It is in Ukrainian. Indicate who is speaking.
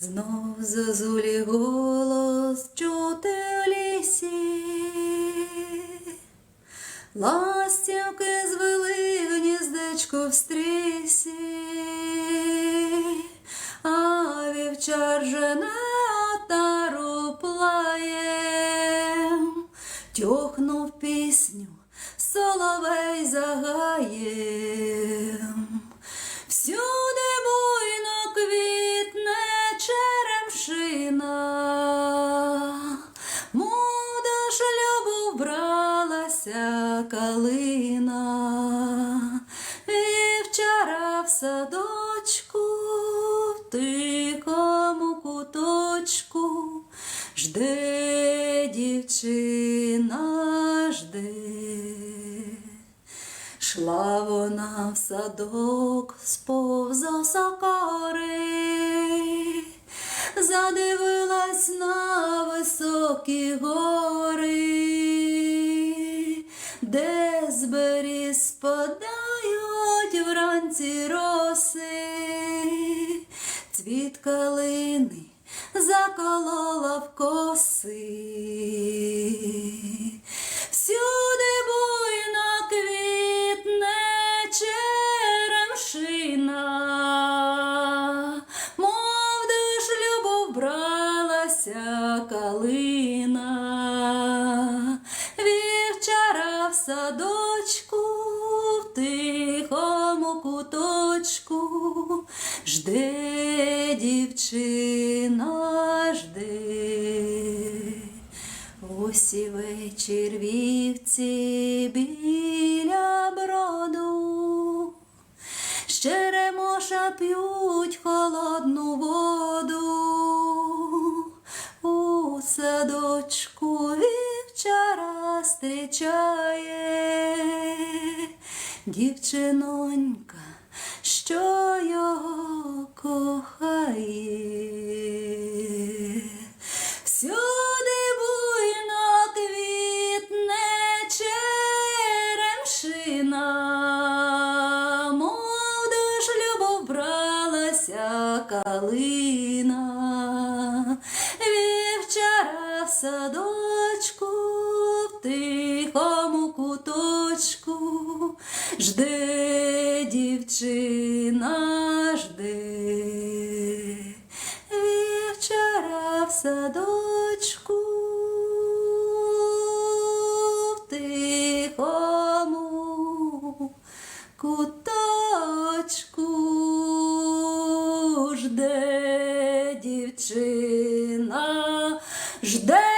Speaker 1: Знов зозулі голос чути в лісі, ластівки звели гніздечко в стрісі, а вівчар жене отару плаєм, тьохнув пісню, соловей загаєм. Шлюбу вбралася калина, вівчара в садочку, в тихому куточку, жде дівчина, жде. Шла вона в садок сповз осокори, задивилась на високі гори, де з спадають вранці роси, цвіт калини заколола в коси. Всюди буйно квітне черемшина, мов до шлюбу вбралася калина, садочку, в тихому куточку, жде дівчина, жде. Ось і вечір вівці біля броду, з черемоша п'ють зустрічає дівчинонька, що його кохає. Всюди буйно квітне черемшина, мов до шлюбу вбралася калина, вівчара жде дівчина, жде. Вівчара в садочку, в тихому куточку жде дівчина, жде